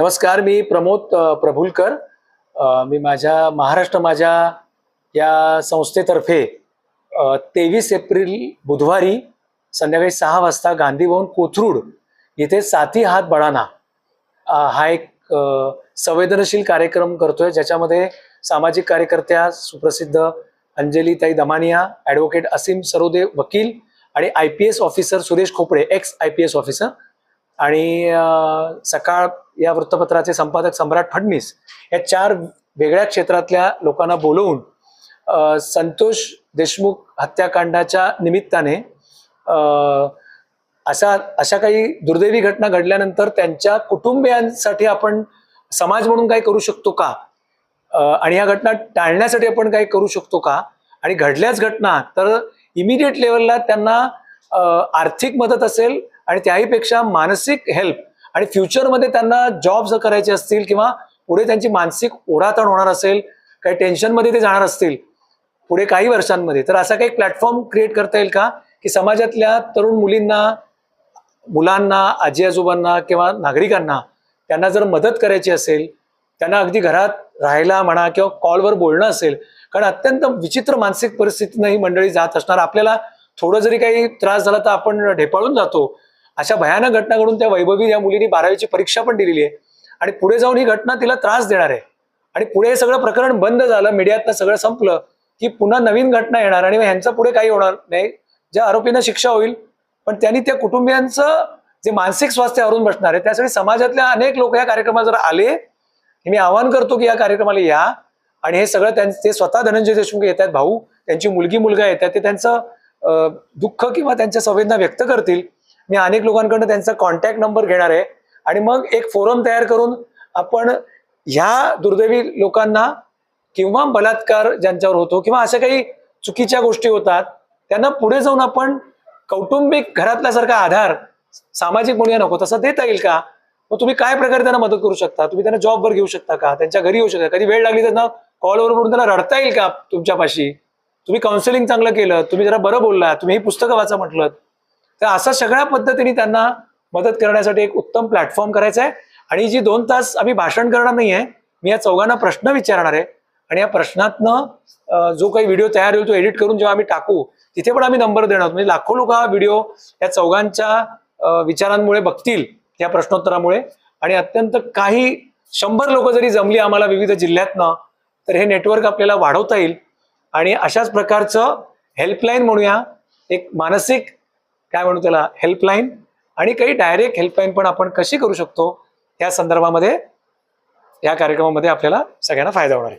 नमस्कार मी प्रमोद प्रभुलकर. मी माझ्या महाराष्ट्र माझ्या या संस्थेतर्फे तेवीस एप्रिल बुधवारी संध्याकाळी सहा वाजता गांधीभवन कोथरूड इथे साथी हात बळाना हा एक संवेदनशील कार्यक्रम करतोय ज्याच्यामध्ये सामाजिक कार्यकर्त्या सुप्रसिद्ध अंजलीताई दमानिया ॲडव्होकेट असीम सरोदे वकील आणि I P S officer Suresh Khopade ex I P S officer आणि सकाळ या वृत्तपत्राचे संपादक सम्राट फडणीस या चार वेगळ्या क्षेत्रातल्या लोकांना बोलवून संतोष देशमुख हत्याकांडाच्या निमित्ताने अशा अशा काही दुर्दैवी घटना घडल्यानंतर त्यांच्या कुटुंबियांसाठी आपण समाज म्हणून काय करू शकतो का? आणि ह्या घटना टाळण्यासाठी आपण काय करू शकतो का? आणि घडल्याच घटना तर इमिडिएट लेवलला त्यांना आर्थिक मदत असेल आणि त्याहीपेक्षा मानसिक हेल्प आणि फ्युचरमध्ये त्यांना जॉब जर करायचे असतील किंवा पुढे त्यांची मानसिक ओढाताण होणार असेल काही टेन्शनमध्ये ते जाणार असतील पुढे काही वर्षांमध्ये. तर असा काही प्लॅटफॉर्म क्रिएट करता येईल का? की समाजातल्या तरुण मुलींना मुलांना आजी आजोबांना किंवा नागरिकांना त्यांना जर मदत करायची असेल त्यांना अगदी घरात राहायला म्हणा किंवा कॉलवर बोलणं असेल कारण अत्यंत विचित्र मानसिक परिस्थितीनं ही मंडळी जात असणार. आपल्याला थोडं जरी काही त्रास झाला तर आपण ढेपाळून जातो. अशा भयानक घटना घडून त्या वैभवी या मुलीने बारावीची परीक्षा पण दिलेली आहे. आणि पुढे जाऊन ही घटना तिला त्रास देणार आहे. आणि पुढे हे सगळं प्रकरण बंद झालं मीडियातनं सगळं संपलं की पुन्हा नवीन घटना येणार आणि मग ह्यांचं पुढे काही होणार नाही. ज्या आरोपींना शिक्षा होईल पण त्यांनी त्या कुटुंबियांचं जे मानसिक स्वास्थ्य हरून बसणार आहे त्यासाठी समाजातल्या अनेक लोक या कार्यक्रमात जर आले मी आवाहन करतो की या कार्यक्रमाला या. आणि हे सगळं त्यांचे स्वतः धनंजय देशमुख येत आहेत भाऊ त्यांची मुलगी मुलगा येतात ते त्यांचं दुःख किंवा त्यांच्या संवेदना व्यक्त करतील. मी अनेक लोकांकडनं त्यांचा कॉन्टॅक्ट नंबर घेणार आहे. आणि मग एक फोरम तयार करून आपण ह्या दुर्दैवी लोकांना किंवा बलात्कार ज्यांच्यावर होतो किंवा अशा काही चुकीच्या गोष्टी होतात त्यांना पुढे जाऊन आपण कौटुंबिक घरातल्यासारखा आधार सामाजिक म्हणूया नको तसा देता येईल का? मग तुम्ही काय प्रकारे त्यांना मदत करू शकता? तुम्ही त्यांना जॉबवर घेऊ शकता का? त्यांच्या घरी येऊ शकता? कधी वेळ लागली त्यांना कॉलवर म्हणून त्यांना रडता येईल का तुमच्यापाशी? तुम्ही काउन्सिलिंग चांगलं केलं तुम्ही जरा बरं बोलला तुम्ही ही पुस्तकं वाचा म्हटलं. तर असा सगळ्या पद्धतीने त्यांना मदत करण्यासाठी एक उत्तम प्लॅटफॉर्म करायचा आहे. आणि जी दोन तास आम्ही भाषण करणार नाही आहे मी या चौघांना प्रश्न विचारणार आहे. आणि या प्रश्नातनं जो काही व्हिडिओ तयार होईल तो एडिट करून जेव्हा आम्ही टाकू तिथे पण आम्ही नंबर देणार आहोत. म्हणजे लाखो लोक हा व्हिडिओ या चौघांच्या विचारांमुळे बघतील या प्रश्नोत्तरामुळे. आणि अत्यंत काही शंभर लोक जरी जमली आम्हाला विविध जिल्ह्यातनं तर हे नेटवर्क आपल्याला वाढवता येईल. आणि अशाच प्रकारचं हेल्पलाईन म्हणूया. एक मानसिक काय म्हणू त्याला? हेल्पलाईन आणि काही डायरेक्ट हेल्पलाईन पण आपण कशी करू शकतो या संदर्भामध्ये या कार्यक्रमामध्ये आपल्याला सगळ्यांना फायदा होणार आहे.